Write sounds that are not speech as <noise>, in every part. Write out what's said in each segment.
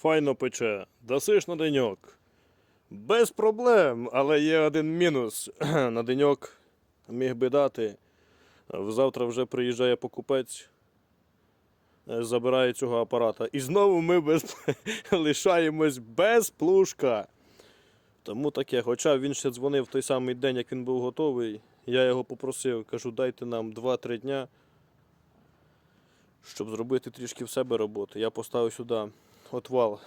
файно пече. Дасиш на деньок. Без проблем, але є один мінус. <clears throat> на деньок міг би дати. Завтра вже приїжджає покупець, забирає цього апарата. І знову ми без... <laughs> лишаємось без плужка. Тому таке, хоча він ще дзвонив в той самий день, як він був готовий, я його попросив, кажу, дайте нам 2-3 дня, щоб зробити трішки в себе роботи. Я поставив сюди отвал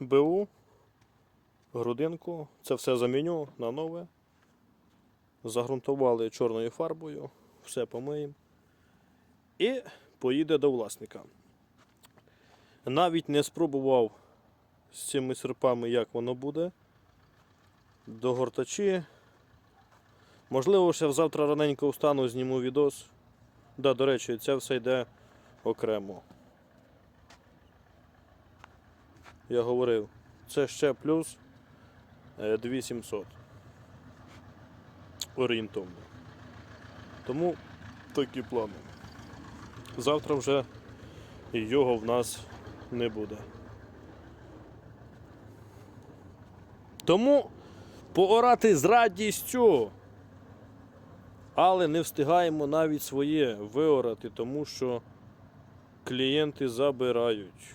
БУ, грудинку, це все заміню на нове. Загрунтували чорною фарбою, все помиємо. І поїде до власника. Навіть не спробував з цими серпами, як воно буде. До гортачі. Можливо, ще завтра раненько встану, зніму відос. Да, до речі, це все йде окремо. Я говорив, це ще плюс е, 2700. Орієнтовно. Тому такі плани. Завтра вже його в нас не буде. Тому поорати з радістю. Але не встигаємо навіть своє виорати, тому що клієнти забирають.